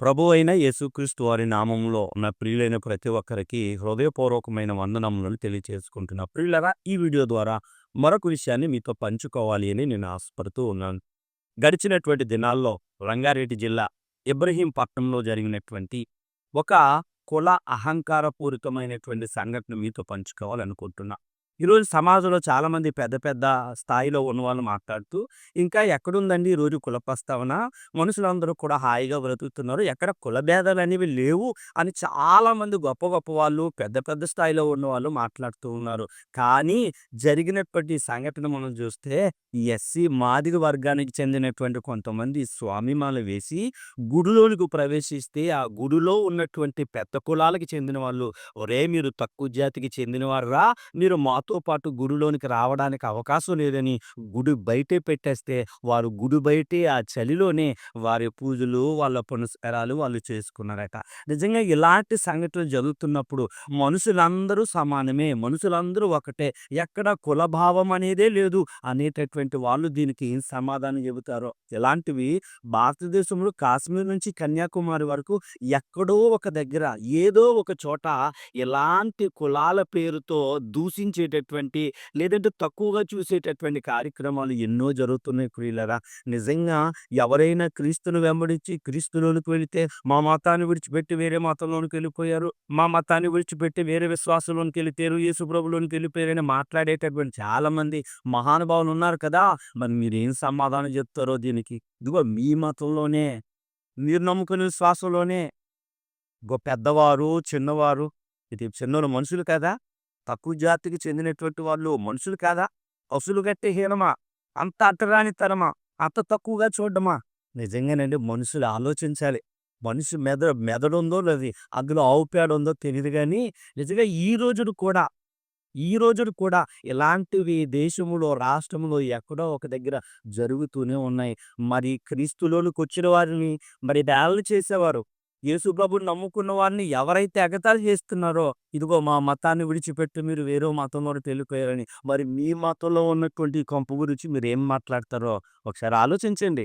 ప్రభు అయిన యేసుక్రీస్తు వారి నామంలో నా ప్రియులైన ప్రతి ఒక్కరికి హృదయపూర్వకమైన వందనములను తెలియచేసుకుంటున్నా. ప్రియులరా ఈ వీడియో ద్వారా మరొక విషయాన్ని మీతో పంచుకోవాలి అని నేను ఆశపడుతూ ఉన్నాను. గడిచినటువంటి దినాల్లో రంగారెడ్డి జిల్లా ఇబ్రహీంపట్నంలో జరిగినటువంటి ఒక కుల అహంకారపూరితమైనటువంటి సంఘటన మీతో పంచుకోవాలనుకుంటున్నా. ఈరోజు సమాజంలో చాలామంది పెద్ద పెద్ద స్థాయిలో ఉన్నవాళ్ళు మాట్లాడుతూ ఇంకా ఎక్కడుందండి ఈరోజు కుల ప్రస్తావన మనుషులందరూ కూడా హాయిగా బ్రతుకుతున్నారు. ఎక్కడ కుల భేదాలు అనేవి లేవు అని చాలామంది గొప్ప గొప్ప వాళ్ళు పెద్ద పెద్ద స్థాయిలో ఉన్న వాళ్ళు మాట్లాడుతూ ఉన్నారు. కానీ జరిగినటువంటి సంఘటన మనం చూస్తే ఎస్సీ మాదిగ వర్గానికి చెందినటువంటి కొంతమంది స్వామిమాల వేసి గుడిలోనికి ప్రవేశిస్తే ఆ గుడిలో ఉన్నటువంటి పెద్ద కులాలకి చెందిన వాళ్ళు ఒరే మీరు తక్కువ జాతికి చెందినవారా మీరు మా మాతో పాటు గుడిలోనికి రావడానికి అవకాశం లేదని గుడి బయటే పెట్టేస్తే వారు గుడి బయటే ఆ చలిలోనే వారి పూజలు వాళ్ళ పునస్కారాలు వాళ్ళు చేసుకున్నారట. నిజంగా ఇలాంటి సంఘటనలు జరుగుతున్నప్పుడు మనుషులందరూ సమానమే మనుషులందరూ ఒకటే. ఎక్కడ కులభావం అనేదే లేదు అనేటటువంటి వాళ్ళు దీనికి ఏం సమాధానం చెబుతారో? ఇలాంటివి భారతదేశంలో కాశ్మీర్ నుంచి కన్యాకుమారి వరకు ఎక్కడో ఒక దగ్గర ఏదో ఒక చోట ఇలాంటి కులాల పేరుతో చూసేటటువంటి లేదంటే తక్కువగా చూసేటటువంటి కార్యక్రమాలు ఎన్నో జరుగుతున్నాయి ప్రియులరా. నిజంగా ఎవరైనా క్రీస్తును వెంబడించి క్రీస్తులోనికి వెళితే మా మతాన్ని విడిచిపెట్టి వేరే మతంలోనికి వెళ్ళిపోయారు. మా మతాన్ని విడిచిపెట్టి వేరే విశ్వాసంలోనికి వెళ్ళిపోయారు. యేసుప్రభులోనికి వెళ్ళిపోయారని మాట్లాడేటటువంటి చాలా మంది మహానుభావులు ఉన్నారు కదా. మరి మీరు ఏం సమాధానం చెప్తారో దీనికి? ఇదిగో మీ మతంలోనే మీరు నమ్ముకునే విశ్వాసంలోనే. గొ పెద్దవారు చిన్నవారు ఇది చిన్నోళ్ళు మనుషులు కదా. తక్కువ జాతికి చెందినటువంటి వాళ్ళు మనుషులు కాదా? పశువులు కట్టే హీనమా? అంత అట్టరానితనమా అంత తక్కువగా చూడడమా? నిజంగానండి మనుషులు ఆలోచించాలి. మనిషి మెద మెదడు ఉందో లేదు అందులో ఆవు పేడ ఉందో తెలియదు కానీ నిజంగా ఈ రోజును కూడా ఈ రోజును కూడా ఇలాంటివి దేశంలో రాష్ట్రంలో ఎక్కడో ఒక దగ్గర జరుగుతూనే ఉన్నాయి. మరి క్రీస్తులోనికి వచ్చిన వారిని మరి డేళ్ళు చేసేవారు? యేసుప్రభుని నమ్ముకున్న వారిని ఎవరైతే ఎగతాళి చేస్తున్నారో ఇదిగో మా మతాన్ని విడిచిపెట్టి మీరు వేరే మతంలో వెళ్ళిపోయారని మరి మీ మతంలో ఉన్నటువంటి కొంప గురించి మీరు ఏం మాట్లాడతారో ఒకసారి ఆలోచించండి.